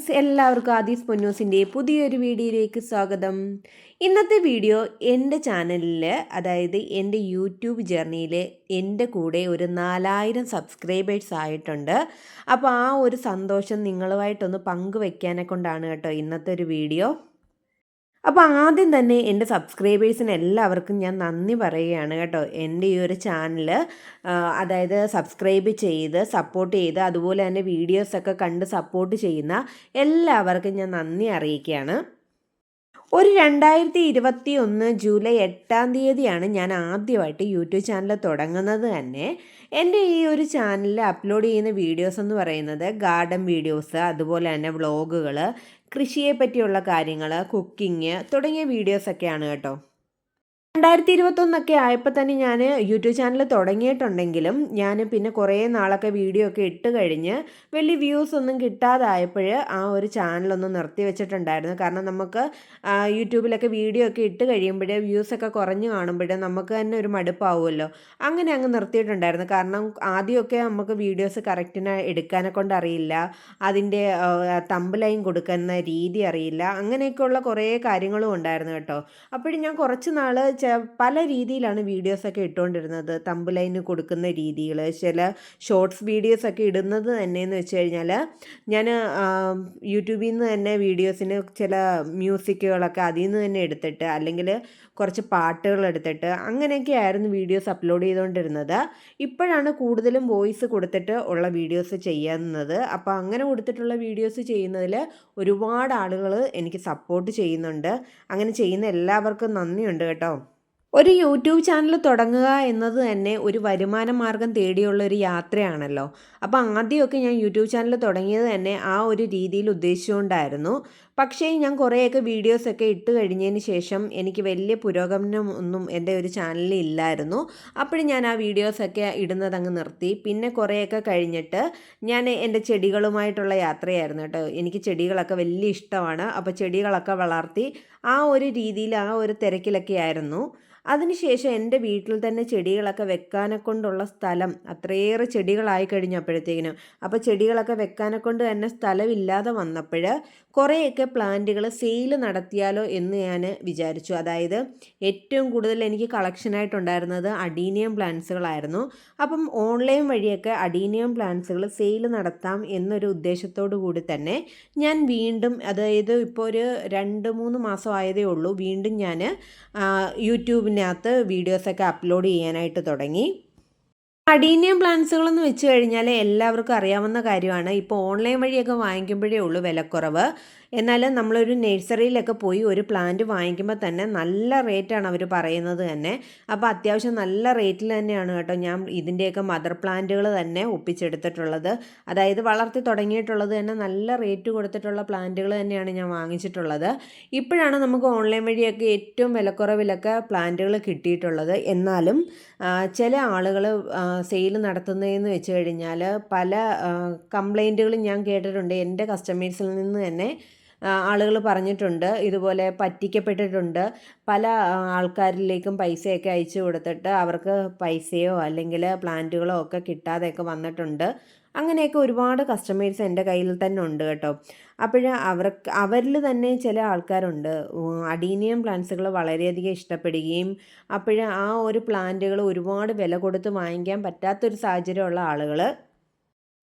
Friends എല്ലാവർക്കും ആദീസ് പൊന്നൂസിന്റെ പുതിയൊരു വീഡിയോയിലേക്ക് സ്വാഗതം. ഇന്നത്തെ വീഡിയോ എന്റെ ചാനലിൽ അതായത് എന്റെ യൂട്യൂബ് ജേർണിയിൽ എന്റെ കൂടെ ഒരു നാലായിരം സബ്സ്ക്രൈബേഴ്സ് ആയിട്ടുണ്ട്. അപ്പോൾ ആ ഒരു സന്തോഷം നിങ്ങളുമായിട്ടൊന്ന് പങ്കുവെക്കാനെ കൊണ്ടാണ് കേട്ടോ ഇന്നത്തെ ഒരു വീഡിയോ. അപ്പോൾ ആദ്യം തന്നെ എന്റെ സബ്സ്ക്രൈബേഴ്സിന് എല്ലാവർക്കും ഞാൻ നന്ദി പറയുകയാണ് കേട്ടോ. എന്റെ ഈ ഒരു ചാനൽ അതായത് സബ്സ്ക്രൈബ് ചെയ്ത് സപ്പോർട്ട് ചെയ്ത് അതുപോലെ തന്നെ വീഡിയോസൊക്കെ കണ്ട് സപ്പോർട്ട് ചെയ്യുന്ന എല്ലാവർക്കും ഞാൻ നന്ദി അറിയിക്കുകയാണ്. ഒരു രണ്ടായിരത്തി ഇരുപത്തി ഒന്ന് ജൂലൈ എട്ടാം തീയതിയാണ് ഞാൻ ആദ്യമായിട്ട് യൂട്യൂബ് ചാനൽ തുടങ്ങുന്നത് തന്നെ. എന്റെ ഈ ഒരു ചാനലിൽ അപ്ലോഡ് ചെയ്യുന്ന വീഡിയോസ് എന്ന് പറയുന്നത് ഗാർഡൻ വീഡിയോസ് അതുപോലെ തന്നെ വ്ളോഗുകൾ കൃഷിയെ പറ്റിയുള്ള കാര്യങ്ങൾ കുക്കിംഗ് തുടങ്ങിയ വീഡിയോസൊക്കെയാണ് കേട്ടോ. രണ്ടായിരത്തി ഇരുപത്തൊന്നൊക്കെ ആയപ്പോൾ തന്നെ ഞാൻ യൂട്യൂബ് ചാനൽ തുടങ്ങിയിട്ടുണ്ടെങ്കിലും ഞാൻ പിന്നെ കുറേ നാളൊക്കെ വീഡിയോ ഒക്കെ ഇട്ട് കഴിഞ്ഞ് വലിയ വ്യൂസ് ഒന്നും കിട്ടാതായപ്പോൾ ആ ഒരു ചാനലൊന്ന് നിർത്തി വെച്ചിട്ടുണ്ടായിരുന്നു. കാരണം നമുക്ക് യൂട്യൂബിലൊക്കെ വീഡിയോ ഒക്കെ ഇട്ട് കഴിയുമ്പോൾ വ്യൂസൊക്കെ കുറഞ്ഞു കാണുമ്പോഴേ നമുക്ക് തന്നെ ഒരു മടുപ്പാവുമല്ലോ. അങ്ങനെ അങ്ങ് നിർത്തിയിട്ടുണ്ടായിരുന്നു. കാരണം ആദ്യമൊക്കെ നമുക്ക് വീഡിയോസ് കറക്റ്റിന് എടുക്കാനെ കൊണ്ട് അറിയില്ല. അതിന്റെ തമ്പ് ലൈൻ കൊടുക്കുന്ന രീതി അറിയില്ല. അങ്ങനെയൊക്കെയുള്ള കുറേ കാര്യങ്ങളും ഉണ്ടായിരുന്നു കേട്ടോ. അപ്പോഴും ഞാൻ കുറച്ച് നാൾ പല രീതിയിലാണ് വീഡിയോസൊക്കെ ഇട്ടുകൊണ്ടിരുന്നത് തമ്പ് ലൈന് കൊടുക്കുന്ന രീതികൾ ചില ഷോർട്സ് വീഡിയോസൊക്കെ ഇടുന്നത് തന്നെയെന്ന് വെച്ച് കഴിഞ്ഞാൽ ഞാൻ യൂട്യൂബിൽ നിന്ന് തന്നെ വീഡിയോസിന് ചില മ്യൂസിക്കുകളൊക്കെ അതിൽ നിന്ന് തന്നെ എടുത്തിട്ട് അല്ലെങ്കിൽ കുറച്ച് പാട്ടുകൾ എടുത്തിട്ട് അങ്ങനെയൊക്കെ ആയിരുന്നു വീഡിയോസ് അപ്ലോഡ് ചെയ്തുകൊണ്ടിരുന്നത് ഇപ്പോഴാണ് കൂടുതലും വോയിസ് കൊടുത്തിട്ട് ഉള്ള വീഡിയോസ് ചെയ്യുന്നത്. അപ്പോൾ അങ്ങനെ കൊടുത്തിട്ടുള്ള വീഡിയോസ് ചെയ്യുന്നതിൽ ഒരുപാട് ആളുകൾ എനിക്ക് സപ്പോർട്ട് ചെയ്യുന്നുണ്ട്. അങ്ങനെ ചെയ്യുന്ന എല്ലാവർക്കും നന്ദിയുണ്ട് കേട്ടോ. ഒരു യൂട്യൂബ് ചാനൽ തുടങ്ങുക എന്നത് തന്നെ ഒരു വരുമാന മാർഗം തേടിയുള്ള ഒരു യാത്രയാണല്ലോ. അപ്പോൾ ആദ്യമൊക്കെ ഞാൻ യൂട്യൂബ് ചാനൽ തുടങ്ങിയത് തന്നെ ആ ഒരു രീതിയിൽ ഉദ്ദേശിച്ചുകൊണ്ടായിരുന്നു. പക്ഷേ ഞാൻ കുറേയൊക്കെ വീഡിയോസൊക്കെ ഇട്ട് കഴിഞ്ഞതിന് ശേഷം എനിക്ക് വലിയ പുരോഗമനം ഒന്നും എന്റെ ഒരു ചാനലിൽ ഇല്ലായിരുന്നു. അപ്പോഴും ഞാൻ ആ വീഡിയോസൊക്കെ ഇടുന്നത് അങ്ങ് നിർത്തി. പിന്നെ കുറേയൊക്കെ കഴിഞ്ഞിട്ട് ഞാൻ എന്റെ ചെടികളുമായിട്ടുള്ള യാത്രയായിരുന്നു കേട്ടോ. എനിക്ക് ചെടികളൊക്കെ വലിയ ഇഷ്ടമാണ്. അപ്പോൾ ചെടികളൊക്കെ വളർത്തി ആ ഒരു രീതിയിൽ ആ ഒരു തിരക്കിലൊക്കെ ആയിരുന്നു. അതിനുശേഷം എന്റെ വീട്ടിൽ തന്നെ ചെടികളൊക്കെ വെക്കാനെ കൊണ്ടുള്ള സ്ഥലം അത്രയേറെ ചെടികളായി കഴിഞ്ഞപ്പോഴത്തേക്കിനും. അപ്പോൾ ചെടികളൊക്കെ വെക്കാനെ കൊണ്ട് തന്നെ സ്ഥലമില്ലാതെ വന്നപ്പോൾ കുറേയൊക്കെ പ്ലാന്റുകൾ സെയിൽ നടത്തിയാലോ എന്ന് ഞാൻ വിചാരിച്ചു. അതായത് ഏറ്റവും കൂടുതൽ എനിക്ക് കളക്ഷനായിട്ടുണ്ടായിരുന്നത് അഡീനിയം പ്ലാന്റ്സുകളായിരുന്നു. അപ്പം ഓൺലൈൻ വഴിയൊക്കെ അഡീനിയം പ്ലാന്റ്സുകൾ സെയിൽ നടത്താം എന്നൊരു ഉദ്ദേശത്തോടു കൂടി തന്നെ ഞാൻ വീണ്ടും അതായത് ഇപ്പോൾ ഒരു രണ്ട് മൂന്ന് മാസം ആയതേ ഉള്ളൂ വീണ്ടും ഞാൻ യൂട്യൂബിനകത്ത് വീഡിയോസൊക്കെ അപ്ലോഡ് ചെയ്യാനായിട്ട് തുടങ്ങി. അഡീനിയം പ്ലാന്റ്സുകളെന്ന് വെച്ച് കഴിഞ്ഞാൽ എല്ലാവർക്കും അറിയാവുന്ന കാര്യമാണ്. ഇപ്പോൾ ഓൺലൈൻ വഴിയൊക്കെ വാങ്ങിക്കുമ്പോഴേ ഉള്ളൂ വിലക്കുറവ്. എന്നാൽ നമ്മളൊരു നഴ്സറിയിലൊക്കെ പോയി ഒരു പ്ലാന്റ് വാങ്ങിക്കുമ്പോൾ തന്നെ നല്ല റേറ്റാണ് അവർ പറയുന്നത് തന്നെ. അപ്പോൾ അത്യാവശ്യം നല്ല റേറ്റിൽ തന്നെയാണ് കേട്ടോ ഞാൻ ഇതിന്റെയൊക്കെ മദർ പ്ലാന്റുകൾ തന്നെ ഒപ്പിച്ചെടുത്തിട്ടുള്ളത്. അതായത് വളർത്തി തുടങ്ങിയിട്ടുള്ളത് തന്നെ നല്ല റേറ്റ് കൊടുത്തിട്ടുള്ള പ്ലാന്റുകൾ തന്നെയാണ് ഞാൻ വാങ്ങിച്ചിട്ടുള്ളത്. ഇപ്പോഴാണ് നമുക്ക് ഓൺലൈൻ വഴിയൊക്കെ ഏറ്റവും വിലക്കുറവിലൊക്കെ പ്ലാന്റുകൾ കിട്ടിയിട്ടുള്ളത്. എന്നാലും ചില ആളുകൾ സെയിൽ നടത്തുന്നതെന്ന് വെച്ച് കഴിഞ്ഞാൽ പല കംപ്ലൈന്റുകളും ഞാൻ കേട്ടിട്ടുണ്ട്. എന്റെ കസ്റ്റമേഴ്സിൽ നിന്ന് തന്നെ ആളുകൾ പറഞ്ഞിട്ടുണ്ട് ഇതുപോലെ പറ്റിക്കപ്പെട്ടിട്ടുണ്ട്. പല ആൾക്കാരിലേക്കും പൈസയൊക്കെ അയച്ചു കൊടുത്തിട്ട് അവർക്ക് പൈസയോ അല്ലെങ്കിൽ പ്ലാന്റുകളോ ഒക്കെ കിട്ടാതെയൊക്കെ വന്നിട്ടുണ്ട്. അങ്ങനെയൊക്കെ ഒരുപാട് കസ്റ്റമേഴ്സ് എന്റെ കയ്യിൽ തന്നെ ഉണ്ട് കേട്ടോ. അപ്പോൾ അവർക്ക് അവരിൽ തന്നെ ചില ആൾക്കാരുണ്ട്. അഡീനിയം പ്ലാന്റ്സുകൾ വളരെയധികം ഇഷ്ടപ്പെടുകയും അപ്പോൾ ആ ഒരു പ്ലാന്റുകൾ ഒരുപാട് വില കൊടുത്ത് വാങ്ങിക്കാൻ പറ്റാത്തൊരു സാഹചര്യമുള്ള ആളുകൾ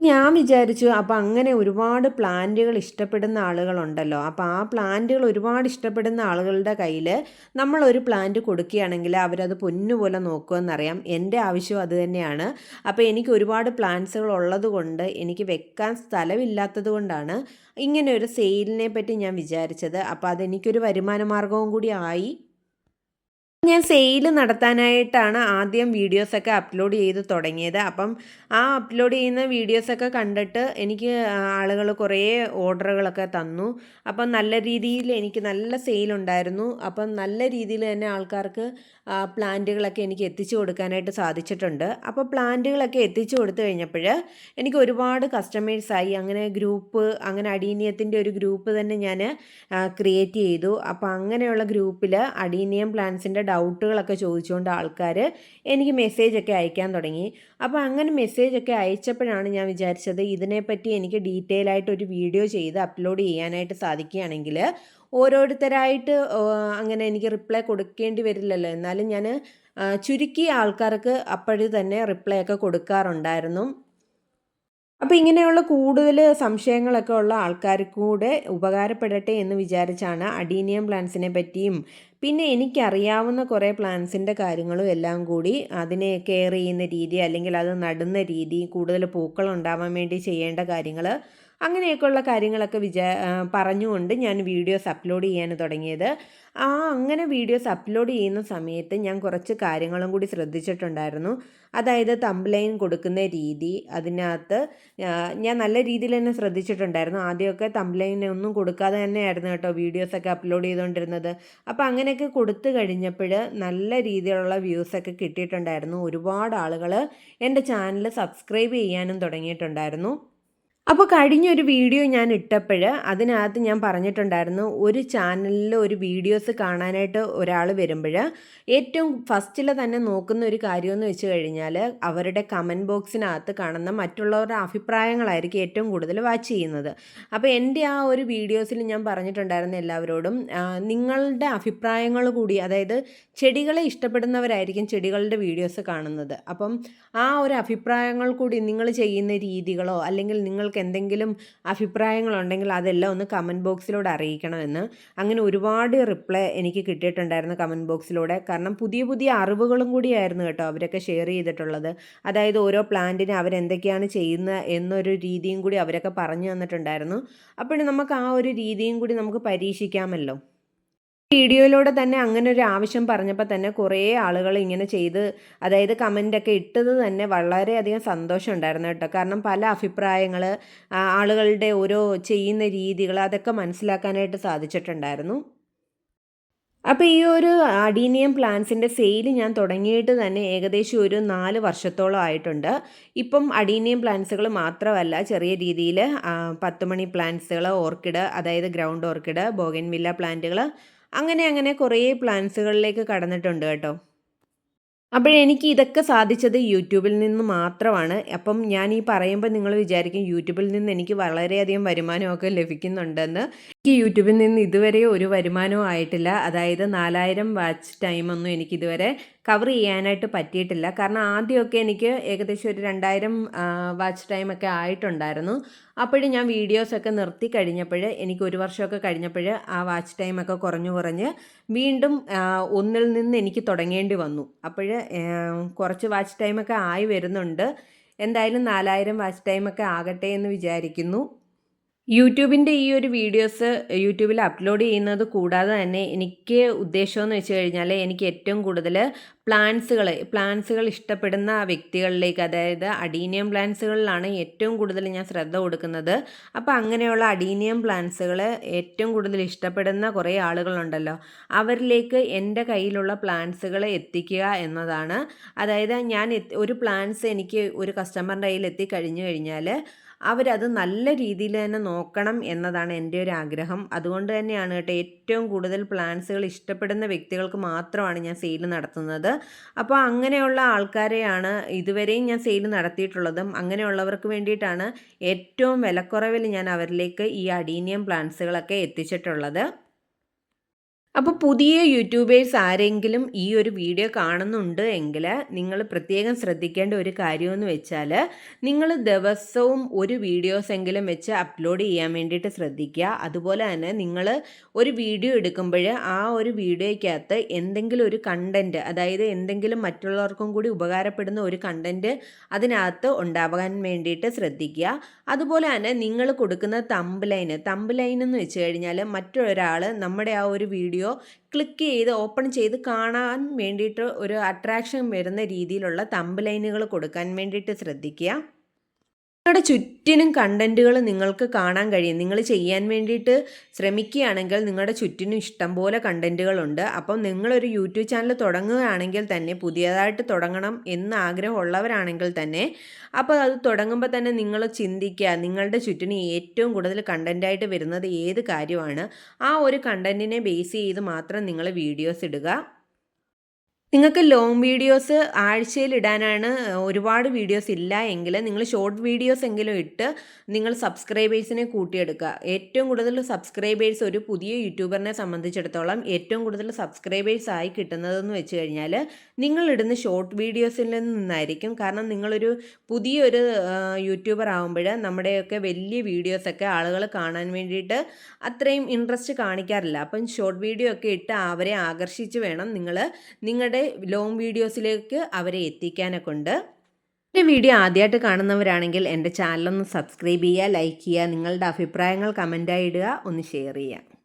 ഞാൻ വിചാരിച്ചു അപ്പോൾ അങ്ങനെ ഒരുപാട് പ്ലാന്റുകൾ ഇഷ്ടപ്പെടുന്ന ആളുകളുണ്ടല്ലോ. അപ്പോൾ ആ പ്ലാന്റുകൾ ഒരുപാട് ഇഷ്ടപ്പെടുന്ന ആളുകളുടെ കയ്യിൽ നമ്മൾ ഒരു പ്ലാന്റ് കൊടുക്കുകയാണെങ്കിൽ അവരത് പൊന്നുപോലെ നോക്കുമെന്നറിയാം. എന്റെ ആവശ്യം അത് തന്നെയാണ്. അപ്പോൾ എനിക്ക് ഒരുപാട് പ്ലാന്റ്സുകൾ ഉള്ളത് കൊണ്ട് എനിക്ക് വെക്കാൻ സ്ഥലമില്ലാത്തത് കൊണ്ടാണ് ഇങ്ങനെ ഒരു സെയിലിനെ പറ്റി ഞാൻ വിചാരിച്ചത്. അപ്പോൾ അതെനിക്കൊരു വരുമാന മാർഗവും കൂടി ആയി. ഞാൻ സെയിൽ നടത്താനായിട്ടാണ് ആദ്യം വീഡിയോസൊക്കെ അപ്ലോഡ് ചെയ്ത് തുടങ്ങിയത്. അപ്പം ആ അപ്ലോഡ് ചെയ്യുന്ന വീഡിയോസൊക്കെ കണ്ടിട്ട് എനിക്ക് ആളുകൾ കുറേ ഓർഡറുകളൊക്കെ തന്നു. അപ്പം നല്ല രീതിയിൽ എനിക്ക് നല്ല സെയിൽ ഉണ്ടായിരുന്നു. അപ്പം നല്ല രീതിയിൽ തന്നെ ആൾക്കാർക്ക് പ്ലാന്റുകളൊക്കെ എനിക്ക് എത്തിച്ചു കൊടുക്കാനായിട്ട് സാധിച്ചിട്ടുണ്ട്. അപ്പോൾ പ്ലാന്റുകളൊക്കെ എത്തിച്ചു കൊടുത്തു കഴിഞ്ഞപ്പോൾ എനിക്ക് ഒരുപാട് കസ്റ്റമേഴ്സായി അങ്ങനെ ഗ്രൂപ്പ് അങ്ങനെ അടീനിയത്തിന്റെ ഒരു ഗ്രൂപ്പ് തന്നെ ഞാൻ ക്രിയേറ്റ് ചെയ്തു. അപ്പോൾ അങ്ങനെയുള്ള ഗ്രൂപ്പിൽ അടീനിയം പ്ലാന്റ്സിന്റെ ഡൗട്ടുകളൊക്കെ ചോദിച്ചുകൊണ്ട് ആൾക്കാർ എനിക്ക് മെസ്സേജൊക്കെ അയക്കാൻ തുടങ്ങി. അപ്പോൾ അങ്ങനെ മെസ്സേജൊക്കെ അയച്ചപ്പോഴാണ് ഞാൻ വിചാരിച്ചത് ഇതിനെപ്പറ്റി എനിക്ക് ഡീറ്റെയിൽ ആയിട്ട് ഒരു വീഡിയോ ചെയ്ത് അപ്ലോഡ് ചെയ്യാനായിട്ട് സാധിക്കുകയാണെങ്കിൽ ഓരോരുത്തരായിട്ട് അങ്ങനെ എനിക്ക് റിപ്ലൈ കൊടുക്കേണ്ടി വരില്ലല്ലോ. എന്നാലും ഞാൻ ചുരുക്കി ആൾക്കാർക്ക് അപ്പോഴും തന്നെ റിപ്ലൈ ഒക്കെ കൊടുക്കാറുണ്ടായിരുന്നു. അപ്പോൾ ഇങ്ങനെയുള്ള കൂടുതൽ സംശയങ്ങളൊക്കെ ഉള്ള ആൾക്കാർക്ക് കൂടെ ഉപകാരപ്പെടട്ടെ എന്ന് വിചാരിച്ചാണ് അഡീനിയം പ്ലാന്റ്സിനെ പറ്റിയും പിന്നെ എനിക്കറിയാവുന്ന കുറേ പ്ലാന്റ്സിന്റെ കാര്യങ്ങളും എല്ലാം കൂടി അതിനെ കെയർ ചെയ്യുന്ന രീതി അല്ലെങ്കിൽ അത് നടുന്ന രീതി കൂടുതൽ പൂക്കൾ ഉണ്ടാവാൻ വേണ്ടി ചെയ്യേണ്ട കാര്യങ്ങൾ അങ്ങനെയൊക്കെയുള്ള കാര്യങ്ങളൊക്കെ വിചാ പറഞ്ഞുകൊണ്ട് ഞാൻ വീഡിയോസ് അപ്ലോഡ് ചെയ്യാൻ തുടങ്ങിയത്. ആ അങ്ങനെ വീഡിയോസ് അപ്ലോഡ് ചെയ്യുന്ന സമയത്ത് ഞാൻ കുറച്ച് കാര്യങ്ങളും കൂടി ശ്രദ്ധിച്ചിട്ടുണ്ടായിരുന്നു. അതായത് തംബ്ലൈൻ കൊടുക്കുന്ന രീതി അതിനകത്ത് ഞാൻ നല്ല രീതിയിൽ തന്നെ ശ്രദ്ധിച്ചിട്ടുണ്ടായിരുന്നു. ആദ്യമൊക്കെ തംബ്ലൈൻ ഒന്നും കൊടുക്കാതെ തന്നെയായിരുന്നു കേട്ടോ വീഡിയോസൊക്കെ അപ്ലോഡ് ചെയ്തുകൊണ്ടിരുന്നത്. അപ്പോൾ അങ്ങനെയൊക്കെ കൊടുത്തു കഴിഞ്ഞപ്പോൾ നല്ല രീതിയിലുള്ള വ്യൂസൊക്കെ കിട്ടിയിട്ടുണ്ടായിരുന്നു. ഒരുപാട് ആളുകൾ എന്റെ ചാനൽ സബ്സ്ക്രൈബ് ചെയ്യാനും തുടങ്ങിയിട്ടുണ്ടായിരുന്നു. അപ്പോൾ കഴിഞ്ഞൊരു വീഡിയോ ഞാൻ ഇട്ടപ്പോൾ അതിനകത്ത് ഞാൻ പറഞ്ഞിട്ടുണ്ടായിരുന്നു ഒരു ചാനലിൽ ഒരു വീഡിയോസ് കാണാനായിട്ട് ഒരാൾ വരുമ്പോൾ ഏറ്റവും ഫസ്റ്റിൽ തന്നെ നോക്കുന്ന ഒരു കാര്യമെന്ന് വെച്ച് കഴിഞ്ഞാൽ അവരുടെ കമന്റ് ബോക്സിനകത്ത് കാണുന്ന മറ്റുള്ളവരുടെ അഭിപ്രായങ്ങളായിരിക്കും ഏറ്റവും കൂടുതൽ വാച്ച് ചെയ്യുന്നത്. അപ്പോൾ എന്റെ ആ ഒരു വീഡിയോസിൽ ഞാൻ പറഞ്ഞിട്ടുണ്ടായിരുന്ന എല്ലാവരോടും നിങ്ങളുടെ അഭിപ്രായങ്ങൾ കൂടി അതായത് ചെടികളെ ഇഷ്ടപ്പെടുന്നവരായിരിക്കും ചെടികളുടെ വീഡിയോസ് കാണുന്നത്. അപ്പം ആ ഒരു അഭിപ്രായങ്ങൾ കൂടി നിങ്ങൾ ചെയ്യുന്ന രീതികളോ അല്ലെങ്കിൽ നിങ്ങൾക്ക് നിങ്ങൾക്ക് എന്തെങ്കിലും അഭിപ്രായങ്ങളുണ്ടെങ്കിൽ അതെല്ലാം ഒന്ന് കമന്റ് ബോക്സിലൂടെ അറിയിക്കണമെന്ന്. അങ്ങനെ ഒരുപാട് റിപ്ലൈ എനിക്ക് കിട്ടിയിട്ടുണ്ടായിരുന്നു കമന്റ് ബോക്സിലൂടെ കാരണം പുതിയ പുതിയ അറിവുകളും കൂടിയായിരുന്നു കേട്ടോ അവരൊക്കെ ഷെയർ ചെയ്തിട്ടുള്ളത്. അതായത് ഓരോ പ്ലാന്റിന് അവരെന്തൊക്കെയാണ് ചെയ്യുന്നത് എന്നൊരു രീതിയും കൂടി അവരൊക്കെ പറഞ്ഞു തന്നിട്ടുണ്ടായിരുന്നു. അപ്പോൾ നമുക്ക് ആ ഒരു രീതിയും കൂടി നമുക്ക് പരീക്ഷിക്കാമല്ലോ. വീഡിയോയിലൂടെ തന്നെ അങ്ങനെ ഒരു ആവശ്യം പറഞ്ഞപ്പോൾ തന്നെ കുറേ ആളുകൾ ഇങ്ങനെ ചെയ്ത് അതായത് കമന്റൊക്കെ ഇട്ടത് തന്നെ വളരെയധികം സന്തോഷം ഉണ്ടായിരുന്നു കേട്ടോ. കാരണം പല അഭിപ്രായങ്ങൾ ആളുകളുടെ ഓരോ ചെയ്യുന്ന രീതികൾ അതൊക്കെ മനസ്സിലാക്കാനായിട്ട് സാധിച്ചിട്ടുണ്ടായിരുന്നു. അപ്പോൾ ഈ ഒരു അഡീനിയം പ്ലാന്റ്സിന്റെ സെയിൽ ഞാൻ തുടങ്ങിയിട്ട് തന്നെ ഏകദേശം ഒരു നാല് വർഷത്തോളം ആയിട്ടുണ്ട്. ഇപ്പം അഡീനിയം പ്ലാന്റ്സുകൾ മാത്രമല്ല ചെറിയ രീതിയിൽ പത്തുമണി പ്ലാന്റ്സുകൾ ഓർക്കിഡ് അതായത് ഗ്രൗണ്ട് ഓർക്കിഡ് ബോഗൻവില്ല പ്ലാന്റുകൾ അങ്ങനെ അങ്ങനെ കുറേ പ്ലാൻസുകളിലേക്ക് കടന്നിട്ടുണ്ട് കേട്ടോ. അപ്പോഴെനിക്ക് ഇതൊക്കെ സാധിച്ചത് യൂട്യൂബിൽ നിന്ന് മാത്രമാണ്. അപ്പം ഞാൻ ഈ പറയുമ്പോൾ നിങ്ങൾ വിചാരിക്കും യൂട്യൂബിൽ നിന്ന് എനിക്ക് വളരെയധികം വരുമാനമൊക്കെ ലഭിക്കുന്നുണ്ടെന്ന്. എനിക്ക് യൂട്യൂബിൽ നിന്ന് ഇതുവരെ ഒരു വരുമാനവും ആയിട്ടില്ല. അതായത് നാലായിരം വാച്ച് ടൈമൊന്നും എനിക്കിതുവരെ കവർ ചെയ്യാനായിട്ട് പറ്റിയിട്ടില്ല. കാരണം ആദ്യമൊക്കെ എനിക്ക് ഏകദേശം ഒരു രണ്ടായിരം വാച്ച് ടൈമൊക്കെ ആയിട്ടുണ്ടായിരുന്നു. അപ്പോഴും ഞാൻ വീഡിയോസൊക്കെ നിർത്തി കഴിഞ്ഞപ്പോൾ എനിക്ക് ഒരു വർഷമൊക്കെ കഴിഞ്ഞപ്പോൾ ആ വാച്ച് ടൈമൊക്കെ കുറഞ്ഞു കുറഞ്ഞ് വീണ്ടും ഒന്നിൽ നിന്ന് എനിക്ക് തുടങ്ങേണ്ടി വന്നു. അപ്പോൾ കുറച്ച് വാച്ച് ടൈമൊക്കെ ആയി വരുന്നുണ്ട്. എന്തായാലും നാലായിരം വാച്ച് ടൈമൊക്കെ ആകട്ടെ എന്ന് വിചാരിക്കുന്നു. യൂട്യൂബിന്റെ ഈ ഒരു വീഡിയോസ് യൂട്യൂബിൽ അപ്ലോഡ് ചെയ്യുന്നത് കൂടാതെ തന്നെ എനിക്ക് ഉദ്ദേശമെന്ന് വെച്ച് കഴിഞ്ഞാൽ എനിക്ക് ഏറ്റവും കൂടുതൽ പ്ലാന്റ്സുകൾ പ്ലാന്റ്സുകൾ ഇഷ്ടപ്പെടുന്ന വ്യക്തികളിലേക്ക് അതായത് അഡീനിയം പ്ലാന്റ്സുകളിലാണ് ഏറ്റവും കൂടുതൽ ഞാൻ ശ്രദ്ധ കൊടുക്കുന്നത്. അപ്പോൾ അങ്ങനെയുള്ള അഡീനിയം പ്ലാന്റ്സുകൾ ഏറ്റവും കൂടുതൽ ഇഷ്ടപ്പെടുന്ന കുറേ ആളുകളുണ്ടല്ലോ. അവരിലേക്ക് എന്റെ കയ്യിലുള്ള പ്ലാന്റ്സുകൾ എത്തിക്കുക എന്നതാണ്. അതായത് ഞാൻ ഒരു പ്ലാന്റ്സ് എനിക്ക് ഒരു കസ്റ്റമറിന്റെ കയ്യിൽ എത്തിക്കഴിഞ്ഞു കഴിഞ്ഞാൽ അവരത് നല്ല രീതിയിൽ തന്നെ നോക്കണം എന്നതാണ് എന്റെ ഒരു ആഗ്രഹം. അതുകൊണ്ട് തന്നെയാണ് കേട്ടോ ഏറ്റവും കൂടുതൽ പ്ലാൻസുകൾ ഇഷ്ടപ്പെടുന്ന വ്യക്തികൾക്ക് മാത്രമാണ് ഞാൻ സെയിൽ നടത്തുന്നത്. അപ്പോൾ അങ്ങനെയുള്ള ആൾക്കാരെയാണ് ഇതുവരെയും ഞാൻ സെയിൽ നടത്തിയിട്ടുള്ളതും. അങ്ങനെയുള്ളവർക്ക് വേണ്ടിയിട്ടാണ് ഏറ്റവും വിലക്കുറവിൽ ഞാൻ അവരിലേക്ക് ഈ അഡീനിയം പ്ലാന്റ്സുകളൊക്കെ എത്തിച്ചിട്ടുള്ളത്. അപ്പോൾ പുതിയ യൂട്യൂബേഴ്സ് ആരെങ്കിലും ഈ ഒരു വീഡിയോ കാണുന്നുണ്ട് എങ്കിൽ നിങ്ങൾ പ്രത്യേകം ശ്രദ്ധിക്കേണ്ട ഒരു കാര്യമെന്ന് വെച്ചാൽ നിങ്ങൾ ദിവസവും ഒരു വീഡിയോസ് എങ്കിലും വെച്ച് അപ്ലോഡ് ചെയ്യാൻ വേണ്ടിയിട്ട് ശ്രദ്ധിക്കുക. അതുപോലെ തന്നെ നിങ്ങൾ ഒരു വീഡിയോ എടുക്കുമ്പോൾ ആ ഒരു വീഡിയോയ്ക്കകത്ത് എന്തെങ്കിലും ഒരു കണ്ടന്റ് അതായത് എന്തെങ്കിലും മറ്റുള്ളവർക്കും കൂടി ഉപകാരപ്പെടുന്ന ഒരു കണ്ടന്റ് അതിനകത്ത് ഉണ്ടാവാൻ വേണ്ടിയിട്ട് ശ്രദ്ധിക്കുക. അതുപോലെ തന്നെ നിങ്ങൾ കൊടുക്കുന്ന തമ്പ് ലൈൻ തമ്പ് ലൈൻ എന്ന് വെച്ച് കഴിഞ്ഞാൽ മറ്റൊരാൾ നമ്മുടെ ആ ഒരു വീഡിയോ ക്ലിക്ക് ചെയ്ത് ഓപ്പൺ ചെയ്ത് കാണാൻ വേണ്ടിയിട്ട് ഒരു അട്രാക്ഷൻ വരുന്ന രീതിയിലുള്ള തമ്പ് ലൈനുകൾ കൊടുക്കാൻ വേണ്ടിയിട്ട് ശ്രദ്ധിക്കുക. നിങ്ങളുടെ ചുറ്റിനും കണ്ടന്റുകൾ നിങ്ങൾക്ക് കാണാൻ കഴിയും. നിങ്ങൾ ചെയ്യാൻ വേണ്ടിയിട്ട് ശ്രമിക്കുകയാണെങ്കിൽ നിങ്ങളുടെ ചുറ്റിനും ഇഷ്ടം ഇഷ്ടംപോലെ കണ്ടന്റുകളുണ്ട് അപ്പം നിങ്ങളൊരു യൂട്യൂബ് ചാനൽ തുടങ്ങുകയാണെങ്കിൽ തന്നെ പുതിയതായിട്ട് തുടങ്ങണം എന്ന് ആഗ്രഹമുള്ളവരാണെങ്കിൽ തന്നെ അപ്പോൾ അത് തുടങ്ങുമ്പോൾ തന്നെ നിങ്ങൾ ചിന്തിക്കുക നിങ്ങളുടെ ചുറ്റിന് ഏറ്റവും കൂടുതൽ കണ്ടന്റായിട്ട് വരുന്നത് ഏത് കാര്യമാണ്? ആ ഒരു കണ്ടന്റിനെ ബേസ് ചെയ്ത് മാത്രം നിങ്ങൾ വീഡിയോസ് ഇടുക. നിങ്ങൾക്ക് ലോങ് വീഡിയോസ് ആഴ്ചയിൽ ഇടാനാണ് ഒരുപാട് വീഡിയോസ് ഇല്ല എങ്കിൽ നിങ്ങൾ ഷോർട്ട് വീഡിയോസ് എങ്കിലും ഇട്ട് നിങ്ങൾ സബ്സ്ക്രൈബേഴ്സിനെ കൂട്ടിയെടുക്കുക. ഏറ്റവും കൂടുതൽ സബ്സ്ക്രൈബേഴ്സ് ഒരു പുതിയ യൂട്യൂബറിനെ സംബന്ധിച്ചിടത്തോളം ഏറ്റവും കൂടുതൽ സബ്സ്ക്രൈബേഴ്സ് ആയി കിട്ടുന്നതെന്ന് വെച്ച് കഴിഞ്ഞാൽ നിങ്ങൾ ഇടുന്ന ഷോർട്ട് വീഡിയോസിൽ നിന്നായിരിക്കും. കാരണം നിങ്ങളൊരു പുതിയൊരു യൂട്യൂബർ ആകുമ്പോൾ നമ്മുടെയൊക്കെ വലിയ വീഡിയോസൊക്കെ ആളുകൾ കാണാൻ വേണ്ടിയിട്ട് അത്രയും ഇൻട്രസ്റ്റ് കാണിക്കാറില്ല. അപ്പം ഷോർട്ട് വീഡിയോ ഒക്കെ ഇട്ട് അവരെ ആകർഷിച്ച് വേണം നിങ്ങൾ നിങ്ങളുടെ ലോങ് വീഡിയോസിലേക്ക് അവരെ എത്തിക്കാനൊക്കെ ഉണ്ട്. എന്റെ വീഡിയോ ആദ്യമായിട്ട് കാണുന്നവരാണെങ്കിൽ എന്റെ ചാനലൊന്ന് സബ്സ്ക്രൈബ് ചെയ്യുക ലൈക്ക് ചെയ്യുക നിങ്ങളുടെ അഭിപ്രായങ്ങൾ കമന്റായി ഇടുക ഒന്ന് ഷെയർ ചെയ്യുക.